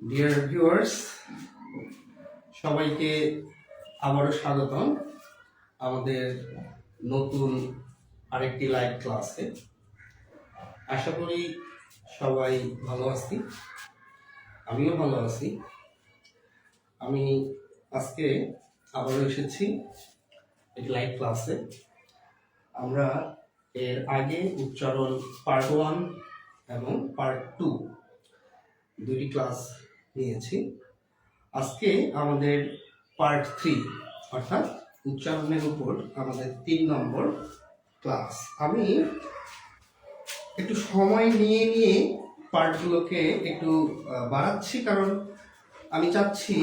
Dear viewers সবাইকে আবারও স্বাগতম আমাদের নতুন আরেকটি লাইভ ক্লাসে আশা করি সবাই ভালো আছি, আমিও ভালো আছি। আমি আজকে আবারও এসেছি একটি লাইভ ক্লাসে আমরা এর আগে উচ্চারণ পার্ট ওয়ান এবং পার্ট টু দুটি ক্লাস নিয়েছি। আজকে আমাদের পার্ট থ্রি অর্থাৎ উচ্চারণের উপর আমাদের তিন নম্বর ক্লাস আমি একটু সময় নিয়ে নিয়ে পার্টগুলোকে একটু বাড়াচ্ছি, কারণ আমি চাচ্ছি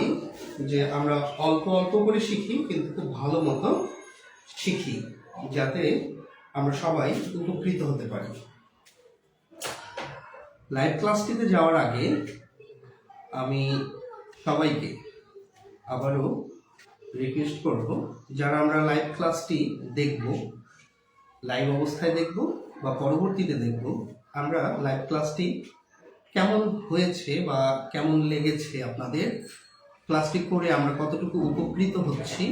যে আমরা অল্প অল্প করে শিখি, কিন্তু খুব ভালো মতো শিখি, যাতে আমরা সবাই উপকৃত হতে পারি। লাইভ ক্লাসটিতে যাওয়ার আগে আমি সবাইকে আবারও রিকোয়েস্ট করব, যারা আমরা লাইভ ক্লাসটি দেখব লাইভ অবস্থায় দেখব বা পরবর্তীতে দেখব, আমরা লাইভ ক্লাসটি কেমন হয়েছে বা কেমন লেগেছে আপনাদের ক্লাসটি করে আমরা কতটুকু উপকৃত হচ্ছি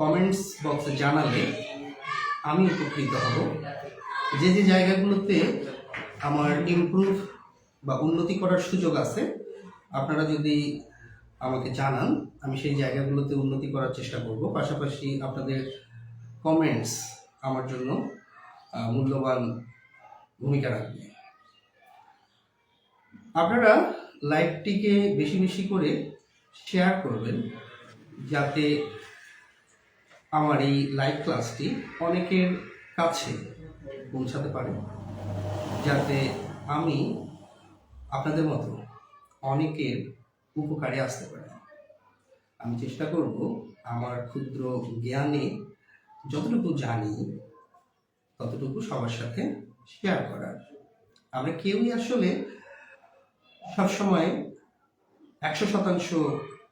কমেন্টস বক্সে জানালে আমি উপকৃত হব। যে যে জায়গাগুলোতে আমার ইমপ্রুভ বা উন্নতি করার সুযোগ আছে আপনারা যদি আমাকে জানান, আমি সেই জায়গাগুলোতে উন্নতি করার চেষ্টা করব। পাশাপাশি আপনাদের কমেন্টস আমার জন্য মূল্যবান ভূমিকা রাখবে। আপনারা লাইভটিকে বেশি বেশি করে শেয়ার করবেন, যাতে আমার এই লাইভ ক্লাসটি অনেকের কাছে পৌঁছাতে পারে। যাতে আমি আপনাদের মতো অনেকের উপকারে আসতে পারে। আমি চেষ্টা করব আমার ক্ষুদ্র জ্ঞানে যতটুকু জানি ততটুকু সবার সাথে শেয়ার করার। আমরা কেউই আসলে সবসময় একশো শতাংশ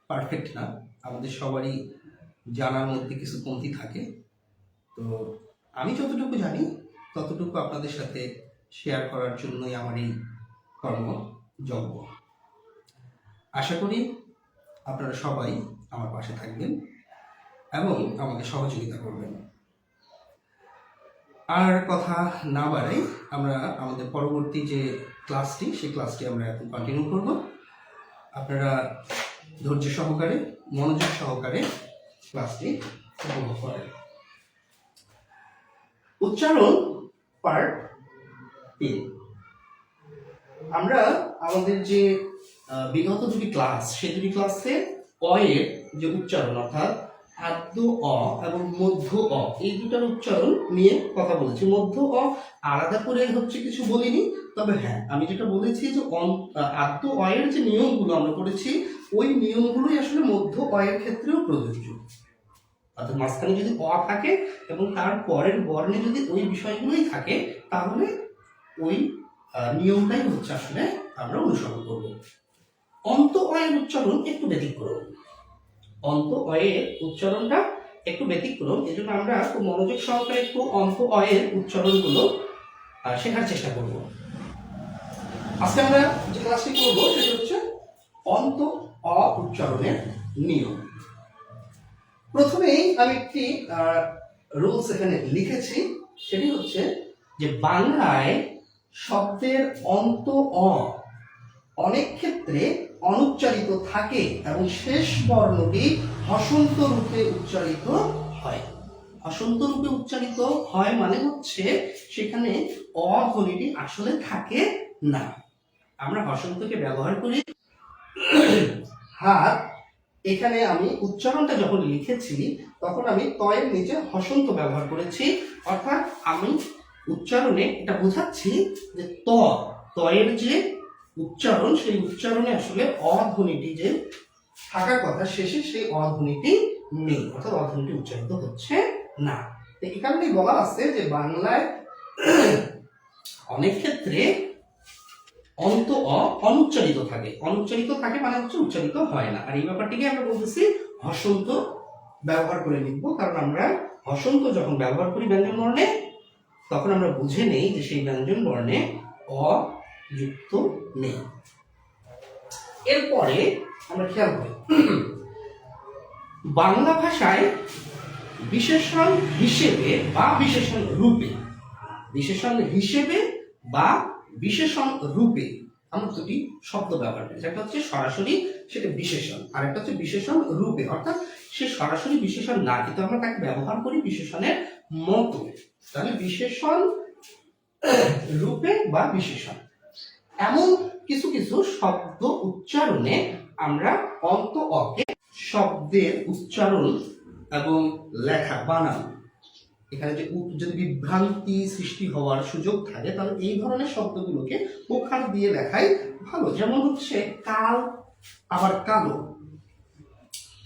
পারফেক্ট না। আমাদের সবারই জানার মধ্যে কিছু কমতি থাকে। তো আমি যতটুকু জানি ততটুকু আপনাদের সাথে শেয়ার করার জন্যই আমার এই কর্মযজ্ঞ। আশা করি আপনারা সবাই আমার পাশে থাকবেন এবং আমাকে সহযোগিতা করবেন। আর কথা না বাড়াই, আমরা আমাদের পরবর্তী যে ক্লাসটি, সেই ক্লাসটি আমরা এখন কন্টিনিউ করব। আপনারা ধৈর্য সহকারে, মনোযোগ সহকারে ক্লাসটি উপভোগ করেন। উচ্চারণ পার্ট তিন। আমরা আমাদের যে বিগত দুটি ক্লাস সেই দুটি ক্লাসে অ এর যে উচ্চারণ, অর্থাৎ আদ্য অ এবং মধ্য অ, এই দুটার উচ্চারণ নিয়ে কথা বলেছি। মধ্য অ আলাদা করে হচ্ছে কিছু বলিনি, তবে হ্যাঁ আমি যেটা বলেছি যে আদ্য অ এর যে নিয়মগুলো আমরা করেছি, ওই নিয়মগুলোই আসলে মধ্য অ এর ক্ষেত্রেও প্রযোজ্য। অর্থাৎ মাঝখানে যদি অ থাকে এবং তার পরের বর্ণে যদি ওই বিষয়গুলোই থাকে, তাহলে ওই নিয়মটাই হচ্ছে আসলে আমরা অনুসরণ করব। অন্ত অয়ের উচ্চারণ একটু ব্যতিক্রম। অন্ত অয়ের উচ্চারণটা একটু ব্যতিক্রম এই জন্য আমরা খুব মনোযোগ সহকারে একটু অন্ত অয়ের উচ্চারণগুলো শেখার চেষ্টা করব। আজকে আমরা যে ক্লাসটি করব সেটা হচ্ছে অন্ত অ উচ্চারণের নিয়ম। প্রথমেই আমি একটি রুলস এখানে লিখেছি, সেটি হচ্ছে যে বাংলায় শব্দের অন্ত অ অনেক ক্ষেত্রে অনুচ্চারিত থাকে এবং শেষ বর্ণটি হসন্ত রূপে উচ্চারিত হয়। হসন্ত রূপে উচ্চারিত হয় মানে হচ্ছে সেখানে অ আসলে থাকে না। আমরা হসন্তকে ব্যবহার করি। হাত, এখানে আমি উচ্চারণটা যখন লিখেছি, তখন আমি তয়ের নিচে হসন্ত ব্যবহার করেছি। অর্থাৎ আমি উচ্চারণে এটা বোঝাচ্ছি যে ত, তয়ের যে উচ্চারণ, সেই উচ্চারণে আসলে অধ্বনিটি যে থাকার কথা, শেষে সেই অধ্বনিটি নেই, অর্থাৎ অধ্বনিটি উচ্চারিত হচ্ছে না। তো এই বলা আছে যে বাংলায় অনেক ক্ষেত্রে অন্ত অ অনুচ্চারিত থাকে। অনুচ্চারিত থাকে মানে হচ্ছে উচ্চারিত হয় না। আর এই ব্যাপারটিকে আমরা বলতেছি হসন্ত ব্যবহার করে লিখব, কারণ আমরা হসন্ত যখন ব্যবহার করি ব্যঞ্জন বর্ণে তখন আমরা বুঝে নেই যে সেই ব্যঞ্জন বর্ণে অ যুক্ত নেই। এরপরে আমরা খেয়াল করি। বাংলা ভাষায় বিশেষণ হিসেবে বা বিশেষণ রূপে, বিশেষণ হিসেবে বা বিশেষণ রূপে আমরা দুটি শব্দ ব্যবহার করি। একটা হচ্ছে সরাসরি, সেটা বিশেষণ, আর একটা হচ্ছে বিশেষণ রূপে। অর্থাৎ সে সরাসরি বিশেষণ না কিন্তু আমরা তাকে ব্যবহার করি বিশেষণের মতো। তাহলে বিশেষণ রূপে বা বিশেষণ। এমন কিছু কিছু শব্দ উচ্চারণে আমরা অন্ত অকে শব্দের উচ্চারণ এবং লেখা বানান এখানে যে যদি বিভ্রান্তি সৃষ্টি হওয়ার সুযোগ থাকে, তাহলে এই ধরনের শব্দগুলোকে ওখান দিয়ে লেখাই ভালো। যেমন হচ্ছে কাল, আবার কালো।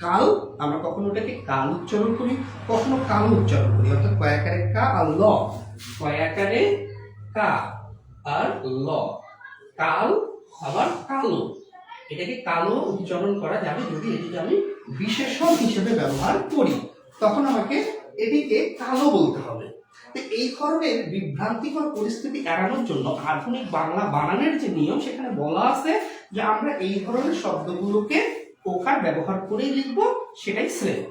কাল, আমরা কখনো ওটাকে কাল উচ্চারণ করি, কখনো কাল উচ্চারণ করি। অর্থাৎ কয়াকারে কা আর ল। কয়াকারে কা আর ল। কাল, আবার কালো। এটাকে কালো উচ্চারণ করা যাবে যদি এটিকে আমি বিশেষণ হিসেবে ব্যবহার করি। তখন আমাকে এটিকে কালো বলতে হবে। এই ধরনের বিভ্রান্তিকর পরিস্থিতি এড়ানোর জন্য আধুনিক বাংলা বানানের যে নিয়ম, সেখানে বলা আছে যে আমরা এই ধরনের শব্দগুলোকে ওকার ব্যবহার করেই লিখব, সেটাই শ্রেয়।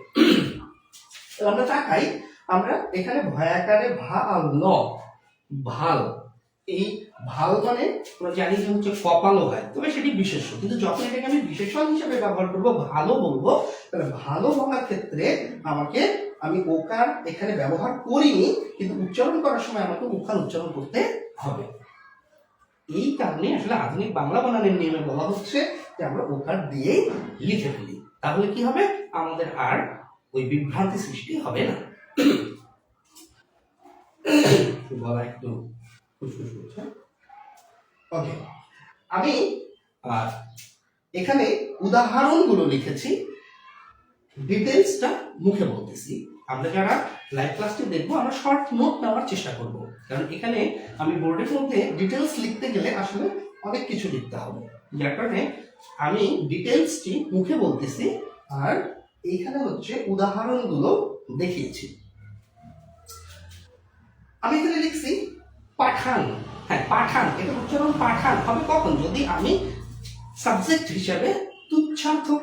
আমরা তাকাই, আমরা এখানে ভয়াকারে ভা আর ল ভালো। এই ভালো মানে আমরা জানি যে হচ্ছে কপালও হয়। তবে সেটি বিশেষ্য। কিন্তু যখন এটাকে আমি বিশেষণ হিসেবে ব্যবহার করব, ভালো বলব, তাহলে ভালো বলার ক্ষেত্রে আমাকে আমি ওকার এখানে ব্যবহার করিনি, কিন্তু উচ্চারণ করার সময় আমাকে ওকার উচ্চারণ করতে হবে। এই কারণে আসলে আধুনিক বাংলা বানানের নিয়মে বলা হচ্ছে যে আমরা ওকার দিয়েই লিখে ফেলি। তাহলে কি হবে? আমাদের আর ওই বিভ্রান্তি সৃষ্টি হবে না। বলা একটু ফুসফুস করছে। ওকে। আমি এখানে উদাহরণগুলো লিখেছি ডিটেলসটা মুখে বলতেছি। আমরা যারা লাইভ ক্লাসটি দেখব, আমরা শর্ট নোট নেওয়ার চেষ্টা করব। কারণ এখানে আমি বোর্ডের মধ্যে ডিটেলস লিখতে গেলে আসলে অনেক কিছু লিখতে হবে। যার কারণে আমি ডিটেলসটি মুখে বলতেছি, আর এইখানে হচ্ছে উদাহরণগুলো দেখিয়েছি। আমি এখানে লিখছি, পাঠান। হ্যাঁ পাঠান এটা উচ্চারণ পাঠান। হবে কখন? যদি আমি সাবজেক্ট হিসাবে তুচ্ছার্থক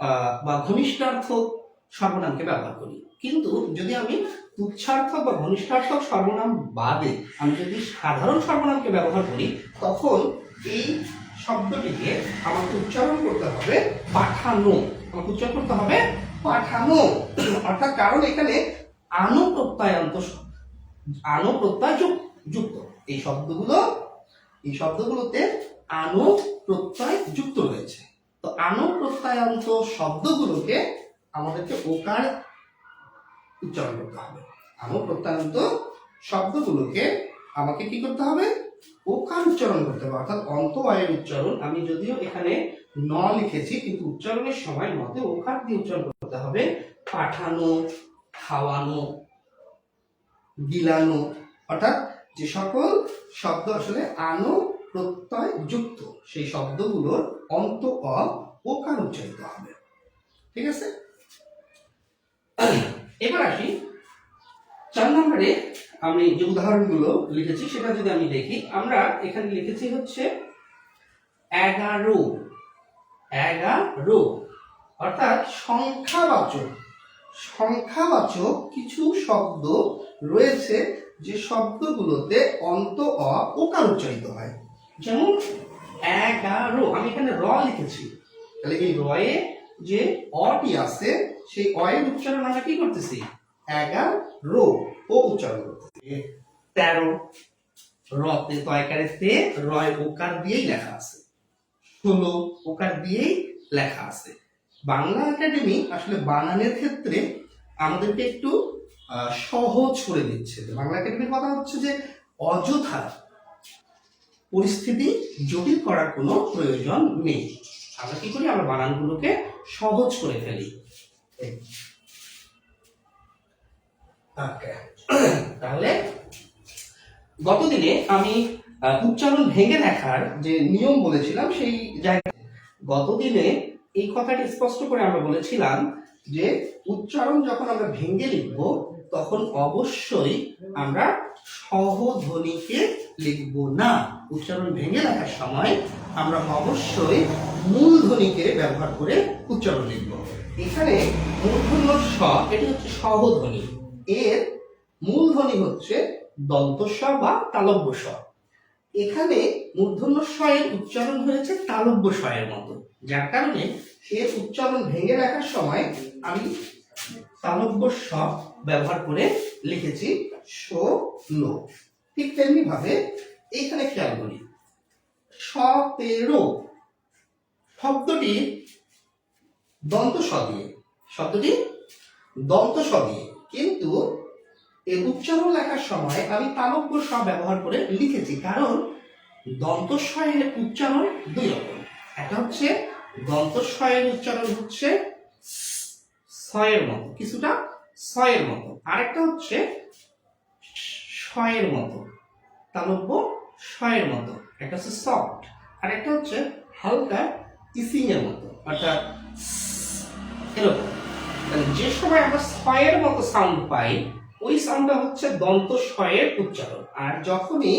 আহ, বা ঘনিষ্ঠার্থক সর্বনামকে ব্যবহার করি। কিন্তু যদি আমি তুচ্ছার্থক বা ঘনিষ্ঠার্থক সর্বনাম বাদে আমি যদি সাধারণ সর্বনামকে ব্যবহার করি তখন এই শব্দটিকে আমাকে উচ্চারণ করতে হবে পাঠানো। আমাকে উচ্চারণ করতে হবে পাঠানো। অর্থাৎ কারণ এখানে আনো প্রত্যয়ান্ত আনো প্রত্যয় যুক্ত। এই শব্দগুলো, এই শব্দগুলোতে আনো প্রত্যয় যুক্ত রয়েছে। তো আনো প্রত্যয়ান্ত শব্দগুলোকে আমাদেরকে ওকার উচ্চারণ করতে হবে। আনু প্রত্যয়ান্ত শব্দগুলোকে আমাকে কি করতে হবে? ওকার উচ্চারণ করতে হবে। অর্থাৎ অন্ত আয়ের উচ্চারণ। আমি যদিও এখানে ন লিখেছি, কিন্তু উচ্চারণের সময় মতে ওকার দিয়ে উচ্চারণ করতে হবে। পাঠানো, খাওয়ানো, গিলানো, অর্থাৎ যে সকল শব্দ আসলে আনো, প্রত্যয়, যুক্ত, সেই শব্দগুলোর অন্ত অ উচ্চারিত হবে। ঠিক আছে? এবার আসি। চার নম্বরে আমি যে উদাহরণগুলো লিখেছি, সেটা যদি আমি দেখি, আমরা এখানে লিখেছি হচ্ছে এগারো। এগারো। অর্থাৎ সংখ্যাবাচক। সংখ্যাবাচক কিছু শব্দ রয়েছে যে শব্দগুলোতে অন্ত, অ, ওকার উচ্চারিত হয়। যেমন, এগারো, আমি এখানে র লিখেছি। তাহলে এই রয়ে যে অটি আছে, সেই অয়ের উচ্চারণ আমরা কি করতেছি? এগারো, ও উচ্চারণ করতেছি। তেরো, রতে তয়কারে তে, রয় ওকার দিয়েই লেখা আছে। ষোলো, ওকার দিয়েই লেখা আছে। বাংলা একাডেমি আসলে বানানের ক্ষেত্রে আমাদেরকে একটু সহজ করে দিচ্ছে। বাংলা একাডেমির কথা হচ্ছে যে অযথা পরিস্থিতি জটিল করার কোনো প্রয়োজন নেই। আমরা কি করি? আমরা বানানগুলোকে সহজ করে ফেলি। তাহলে গতদিনে আমি উচ্চারণ ভেঙে দেখার যে নিয়ম বলেছিলাম, সেই জায়গায় গতদিনে এই কথাটি স্পষ্ট করে আমরা বলেছিলাম যে, উচ্চারণ যখন আমরা ভেঙে লিখব তখন অবশ্যই আমরা সহধ্বনিকে লিখব না। উচ্চারণ ভেঙে লেখার সময় আমরা অবশ্যই মূলধ্বনিকে ব্যবহার করে উচ্চারণ লিখব। এখানে মূর্ধন্য স এটি হচ্ছে সহধ্বনি। এর মূলধ্বনি হচ্ছে দন্ত স বা তালব্য স এখানে মূর্ধন্য স এর উচ্চারণ হয়েছে তালব্য স এর মতো। যার কারণে এর উচ্চারণ ভেঙে রাখার সময় আমি তালব্য স ব্যবহার করে লিখেছি সো লো। ঠিক তেমনি ভাবে এইখানে খেয়াল করি। সতেরো শব্দটি দন্ত স দিয়ে। শব্দটি দন্ত স দিয়ে। কিন্তু এর উচ্চারণ লেখার সময় আমি তালব্য স ব্যবহার করে লিখেছি, কারণ দন্ত স উচ্চারণ দুই রকম। একটা হচ্ছে দন্ত স এর উচ্চারণ হচ্ছে ছয়ের মতো। কিছুটা ছয়ের মতো। আরেকটা হচ্ছে ছয়ের মতো। তালব্য ছয়ের মতো। একটা হচ্ছে সফট আর একটা হচ্ছে হালকা ইসিং এর মতো, অর্থাৎ এরকম। যে সময় আমরা ছয়ের মতো সাউন্ড পাই, ওই সাউন্ডটা হচ্ছে দন্ত ছয়ের উচ্চারণ। আর যখনই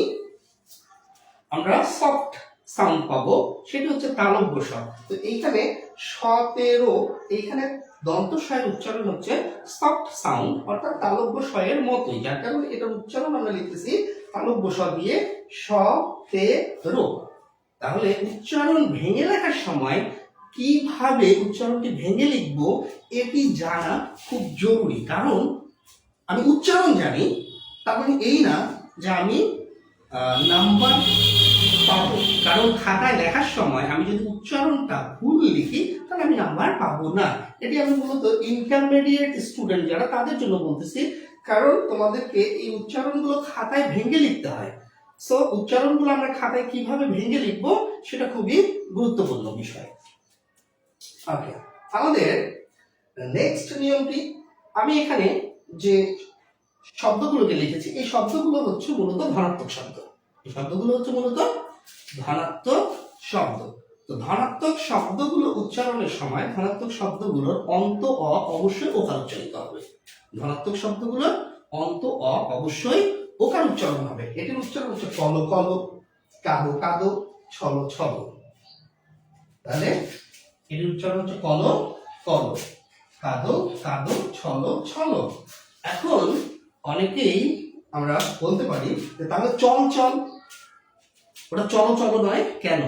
আমরা সফট সাউন্ড পাবো, সেটা হচ্ছে তালব্য স্বর। তো এইখানে সতেরো, এইখানে দন্ত স্বয়ের উচ্চারণ হচ্ছে সফট সাউন্ড অর্থাৎ তালব্য স্বয়ের মতোই। যার কারণে এটার উচ্চারণ আমরা লিখতেছি তালব্য স্বর দিয়ে স, তে, রো। তাহলে উচ্চারণ ভেঙে লেখার সময় কীভাবে উচ্চারণটি ভেঙে লিখব, এটি জানা খুব জরুরি। কারণ আমি উচ্চারণ জানি, তার মানে এই না যে আমি নাম্বার পাবো। কারণ খাতায় লেখার সময় আমি যদি উচ্চারণটা ভুল লিখি, তাহলে আমি নাম্বার পাবো না। এটি আমি মূলত ইন্টারমিডিয়েট স্টুডেন্ট যারা তাদের জন্য বলতেছি, কারণ তোমাদেরকে এই উচ্চারণগুলো খাতায় ভেঙে লিখতে হয়। সো উচ্চারণগুলো আমরা খাতায় কীভাবে ভেঙে লিখব, সেটা খুবই গুরুত্বপূর্ণ বিষয়। ওকে আমাদের নেক্সট নিয়মটি, আমি এখানে যে শব্দগুলোকে লিখেছি, এই শব্দগুলো হচ্ছে মূলত ধনাত্মক শব্দ। শব্দগুলো হচ্ছে মূলত ধনাত্মক শব্দ। তো ধনাত্মক শব্দগুলো উচ্চারণের সময় ধনাত্মক শব্দগুলোর অন্ত অ অবশ্যই ওকার উচ্চারিত হবে। ধনাত্মক শব্দগুলোর অন্ত অ অবশ্যই ওকার উচ্চারণ হবে। এটির উচ্চারণ হচ্ছে কল কল, কাদো কাদো, ছল ছল। তাহলে এটির উচ্চারণ হচ্ছে কল কল, কাদো কাদো, ছল ছল। এখন অনেকেই আমরা বলতে পারি যে তাহলে চল চল ওটা চলো চলো নয় কেন?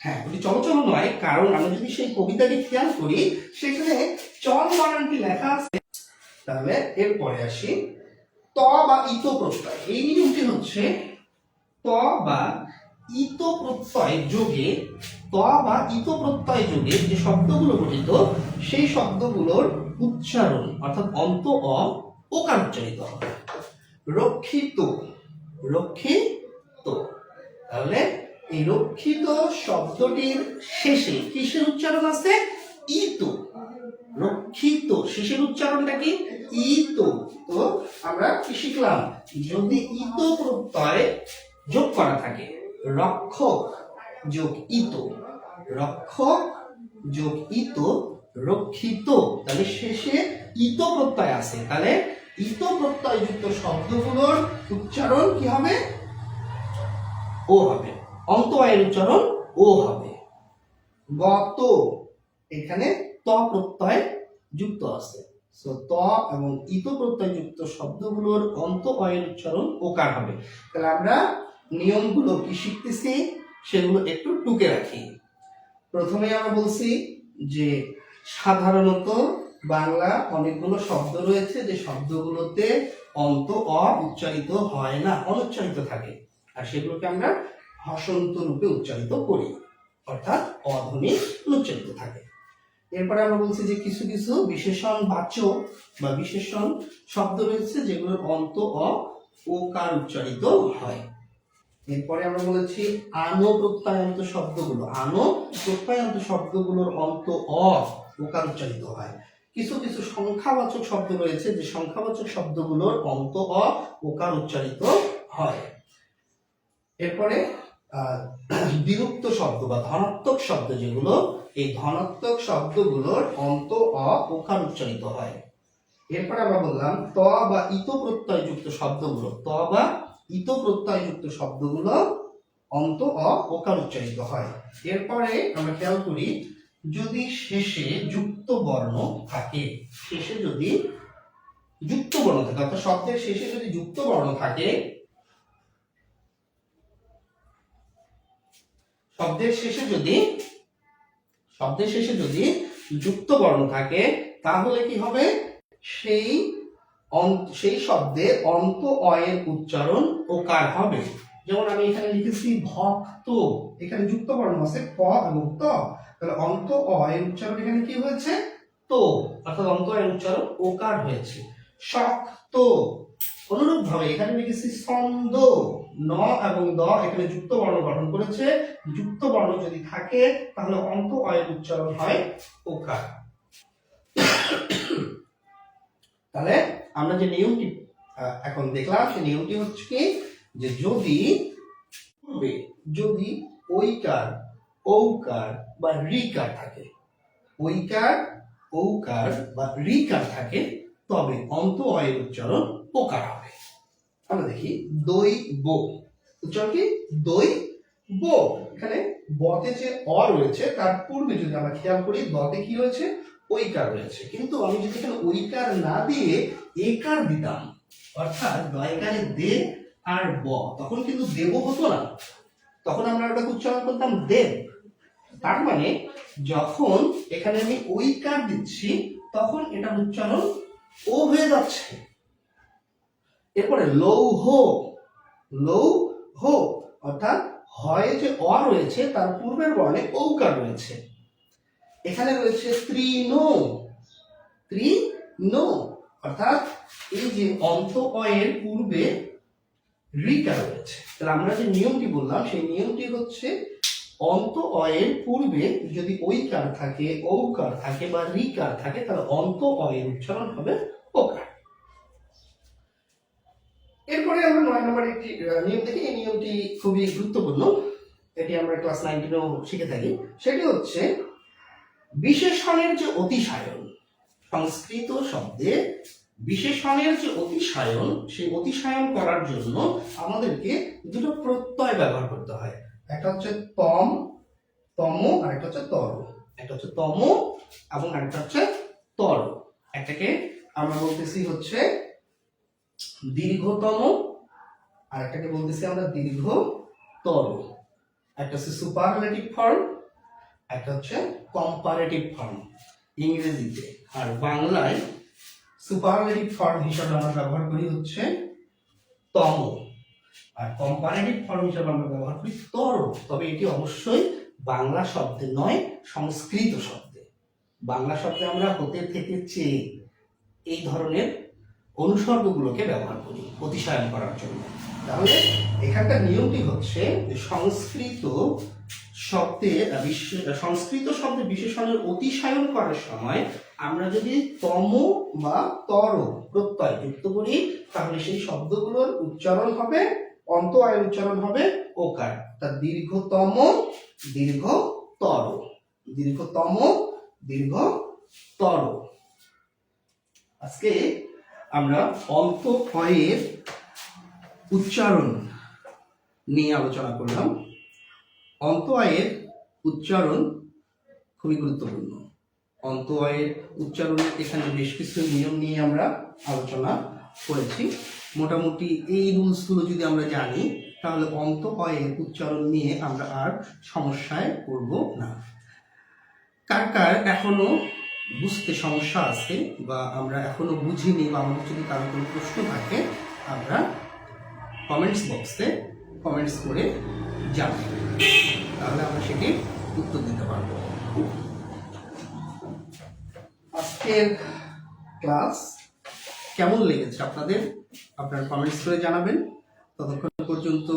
হ্যাঁ ওটি চলো চলো নয়, কারণ আমরা যদি সেই কবিতাটি খেয়াল করি, সেখানে চল বানানটি লেখা আছে। তাহলে এরপরে আসি। ত বা ইত প্রত্যয়, এই নিয়মটি হচ্ছে ত বা ইত প্রত্যয় যোগে, ত বা ইত প্রত্যয় যোগে যে শব্দগুলো গঠিত, সেই শব্দগুলোর উচ্চারণ, অর্থাৎ অন্ত অ ওকার উচ্চারিত হবে। রক্ষিত রক্ষিত। তাহলে এই রক্ষিত শব্দটির শেষে কিসের উচ্চারণ আছে? ইতো। রক্ষিত। শেষের উচ্চারণটা কি? ইতো। তো আমরা কি শিখলাম? যদি ইতো প্রত্যয় যোগ করা থাকে, রক্ষক যোগ ইতো। রক্ষক যোগ ইতো, রক্ষিত। তাহলে শেষে ইতো প্রত্যয় আছে। তাহলে ইতো প্রত্যয়যুক্ত শব্দগুলোর উচ্চারণ কি হবে? ও হবে। অন্ত আয়ের উচ্চারণ ও হবে। গত, এখানে ত প্রত্যয় যুক্ত আছে। ত এবং ইত প্রত্যয়যুক্ত শব্দগুলোর অন্ত অয়ের উচ্চারণ ওকার হবে? তাহলে আমরা নিয়মগুলো কি শিখতেছি, সেগুলো একটু টুকে রাখি। প্রথমে আমরা বলছি যে সাধারণত বাংলা অনেকগুলো শব্দ রয়েছে, যে শব্দগুলোতে অন্ত, অ উচ্চারিত হয় না, অনুচ্চারিত থাকে। আর সেগুলোকে আমরা হসন্ত রূপে উচ্চারিত করি। অর্থাৎ অধ্বনি উচ্চারিত থাকে। এরপরে আমরা বলছি যে কিছু কিছু বিশেষণ বাচক বা বিশেষণ শব্দ রয়েছে, যেগুলোর অন্ত, অ ওকার উচ্চারিত হয়। এরপরে আমরা বলেছি আনো প্রত্যয়ান্ত শব্দগুলো। আনো প্রত্যয়ান্ত শব্দগুলোর অন্ত, অ ওকার উচ্চারিত হয়। কিছু কিছু সংখ্যাবাচক শব্দ রয়েছে, যে সংখ্যাবাচক শব্দগুলোর অন্ত অ ওকার উচ্চারিত হয়। এরপরে বিরুক্ত শব্দ বা ধনাত্মক শব্দ যেগুলো, এই ধনাত্মক শব্দগুলোর অন্ত অ ওকার উচ্চারিত হয়। এরপরে আমরা বললাম, ত বা ইত প্রত্যয়যুক্ত শব্দগুলো, ত বা ইত প্রত্যয়যুক্ত শব্দগুলো অন্ত অ ওকার উচ্চারিত হয়। এরপরে আমরা খেয়াল করি যদি শেষে যুক্ত বর্ণ থাকে, শেষে যদি যুক্ত বর্ণ থাকে, অর্থাৎ শব্দের শেষে যদি যুক্ত বর্ণ থাকে, শব্দের শেষে যদি, শব্দের শেষে যদি যুক্ত বর্ণ থাকে, তাহলে কি হবে? সেই সেই শব্দের অন্ত অয়ের উচ্চারণ ওকার হবে। যেমন আমি এখানে লিখেছি ভক্ত, এখানে যুক্ত বর্ণ আছে ক এবং ত। তাহলে অন্ত অয়ের উচ্চারণ এখানে কি হয়েছে? তো, অর্থাৎ অন্ত অয়ের উচ্চারণ ওকার হয়েছে। শক্ত। অনুরূপ ভাবে এখানে লিখেছি ছন্দ। ন এবং দ এখানে যুক্ত বর্ণ গঠন করেছে। যুক্ত বর্ণ যদি থাকে, তাহলে অন্ত অয়ের উচ্চারণ হয় ওকার। তাহলে আমরা যে নিয়মটি এখন দেখলাম, সেই নিয়মটি হচ্ছে কি? যে যদি যদি ঐকার, ঔকার বা রিকার থাকে। ঐকার, ঔকার বা রিকার থাকে, তবে অন্ত অয়ের উচ্চারণ ওকার হবে। আমরা দেখি দই বো। উচ্চারণ কি? দই বো। এখানে বতে যে অ রয়েছে, তার পূর্বে যদি আমরা খেয়াল করি, বতে কি রয়েছে? ঐকার রয়েছে। কিন্তু আমি যদি এখানে ঐকার না দিয়ে একার দিতাম, অর্থাৎ দয়কারে দে আর ব, তখন কিন্তু দেব হতো না। তখন আমরা ওটাকে উচ্চারণ করতাম দেব। তার মানে যখন এখানে আমি ঐকার দিচ্ছি, তখন এটার উচ্চারণ ও হয়ে যাচ্ছে। এরপরে লৌহ লৌহ, অর্থাৎ হয় যে অ রয়েছে, তার পূর্বের বর্ণে ঔকার রয়েছে। এখানে রয়েছে তৃণ তৃণ, অর্থাৎ এই যে অন্ত অয়ের পূর্বে রিকার রয়েছে। তাহলে আমরা যে নিয়মটি বললাম, সেই নিয়মটি হচ্ছে অন্ত অয়ের পূর্বে যদি ঐকার থাকে, ঔকার থাকে বা রিকার থাকে, তাহলে অন্ত অয়ের উচ্চারণ হবে ওকার এরপরে আমরা নয় নম্বর একটি নিয়ম দেখি। এই নিয়মটি খুবই গুরুত্বপূর্ণ। এটি আমরা ক্লাস নাইনটিনেও শিখে থাকি। সেটি হচ্ছে, বিশেষণের যে অতিশায়ন, সংস্কৃত শব্দে বিশেষণের যে অতিশায়ন, সেই অতিশায়ন করার জন্য আমাদেরকে দুটো প্রত্যয় ব্যবহার করতে হয়। একটা হচ্ছে তম তম আর একটা হচ্ছে তর। একটা হচ্ছে তম এবং আরেকটা হচ্ছে তর। একটাকে আমরা বলতেছি হচ্ছে দীর্ঘতম আর একটাকে বলতেছি আমরা দীর্ঘতর। একটা হচ্ছে সুপারলেটিভ ফর্ম একটা হচ্ছে কম্পারেটিভ ফর্ম ইংরেজিতে আর বাংলায় সুপারলেটিভ ফর্ম হিসাবে আমরা ব্যবহার করি হচ্ছে তম। আর কম্পারেটিভ ফর্ম হিসাবে আমরা ব্যবহার করি তর তবে এটি অবশ্যই বাংলা শব্দে নয়, সংস্কৃত শব্দে। বাংলা শব্দে আমরা হতে থেকে চেয়ে এই ধরনের অনুসর্গগুলোকে ব্যবহার করি অতিশায়ন করার জন্য। তাহলে এখানকার নিয়মটি হচ্ছে যে সংস্কৃত শব্দে সংস্কৃত শব্দে বিশেষণের অতিশায়ন করার সময় আমরা যদি তম বা তর প্রত্যয় যুক্ত করি, তাহলে সেই শব্দগুলোর উচ্চারণ হবে অন্ত আয়ের উচ্চারণ হবে ওকার। তা দীর্ঘতম, দীর্ঘতর। দীর্ঘতম, দীর্ঘতর। আজকে আমরা অন্ত অয়ের উচ্চারণ নিয়ে আলোচনা করলাম। অন্ত আয়ের উচ্চারণ খুবই গুরুত্বপূর্ণ। অন্ত আয়ের উচ্চারণের এখানে বেশ কিছু নিয়ম নিয়ে আমরা আলোচনা করেছি। মোটামুটি এই রুলসগুলো যদি আমরা জানি, তাহলে অন্ত অয়ের উচ্চারণ নিয়ে আমরা আর সমস্যায় পড়ব না। কার কার এখনও বুঝতে সমস্যা আছে বা আমরা এখনও বুঝিনি বা আমাদের যদি কারও কোনো প্রশ্ন থাকে, আমরা কমেন্টস বক্সে কমেন্টস করে জানাই। তাহলে আমরা সেটি উত্তর দিতে পারব। আজকের ক্লাস কেমন লেগেছে আপনাদের? আপনার কমেন্টস করে জানাবেন। ততক্ষণ পর্যন্ত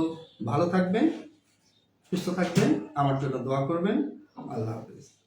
ভালো থাকবেন, সুস্থ থাকবেন, আমার জন্য দোয়া করবেন। আল্লাহ হাফিজ।